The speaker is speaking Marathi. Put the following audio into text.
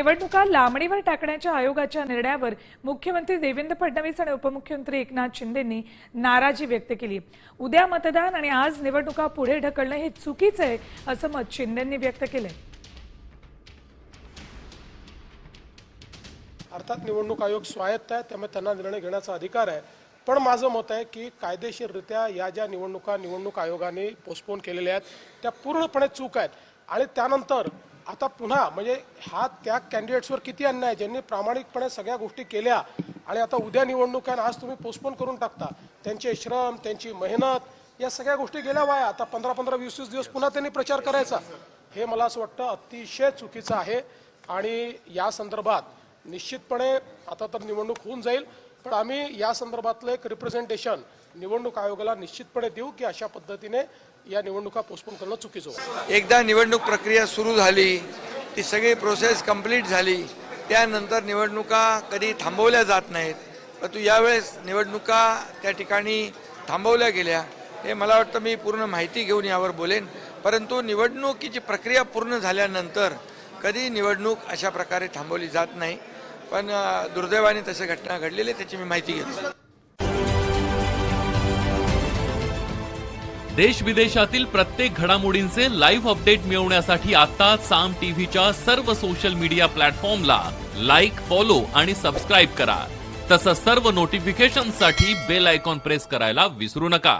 निवडणुका लांबणीवर टाकण्याच्या आयोगाच्या निर्णयावर मुख्यमंत्री देवेंद्र फडणवीस आणि उपमुख्यमंत्री एकनाथ शिंदेंनी नाराजी व्यक्त केली. उद्या मतदान आणि आज निवडणुका पुढे ढकलणं हे चुकीचं आहे असं मत शिंदेंनी व्यक्त केलंय. अर्थात निवडणूक आयोग स्वायत्त आहे त्यामुळे त्यांना निर्णय घेण्याचा अधिकार आहे. पण माझं मत आहे की कायदेशीररित्या या ज्या निवडणुका निवडणूक आयोगाने पोस्टपोन केलेल्या आहेत त्या पूर्णपणे चूक आहेत. आणि त्यानंतर आता पुन्हा म्हणजे हा त्या कॅन्डिडेट्सवर किती अन्याय? आहे, ज्यांनी प्रामाणिकपणे सगळ्या गोष्टी केल्या आणि आता उद्या निवडणूक आहे आज तुम्ही पोस्टपोन करून टाकता. त्यांचे श्रम त्यांची मेहनत या सगळ्या गोष्टी गेल्या वाया. आता पंधरा पंधरा वीस वीस दिवस पुन्हा त्यांनी प्रचार करायचा. हे मला असं वाटतं अतिशय चुकीचं आहे. आणि या संदर्भात निश्चितपणे आता तर निवडणूक होऊन जाईल. पण आम्ही या संदर्भातलं एक रिप्रेझेंटेशन निवडणूक आयोगाला निश्चितपणे देऊ की अशा पद्धतीने या निवडणुका पोस्टपोन करणं चुकीचं एकदा निवडणूक प्रक्रिया सुरू झाली ती सगळी प्रोसेस कंप्लीट झाली त्यानंतर निवडणुका कधी थांबवल्या जात नाहीत. परंतु यावेळेस निवडणुका त्या ठिकाणी थांबवल्या गेल्या. हे मला वाटतं मी पूर्ण माहिती घेऊन यावर बोलेन. परंतु निवडणुकीची प्रक्रिया पूर्ण झाल्यानंतर कधी निवडणूक अशा प्रकारे थांबवली जात नाही. पण दुर्दैवाने तसे घटना घडलेल्या त्याची मी माहिती घेतली. देश विदेशातील प्रत्येक घडामोडींचे लाईव्ह अपडेट मिळवण्यासाठी आता साम टीव्हीच्या सर्व सोशल मीडिया प्लॅटफॉर्मला लाईक फॉलो आणि सबस्क्राईब करा. तसंच सर्व नोटिफिकेशनसाठी बेल आयकॉन प्रेस करायला विसरू नका.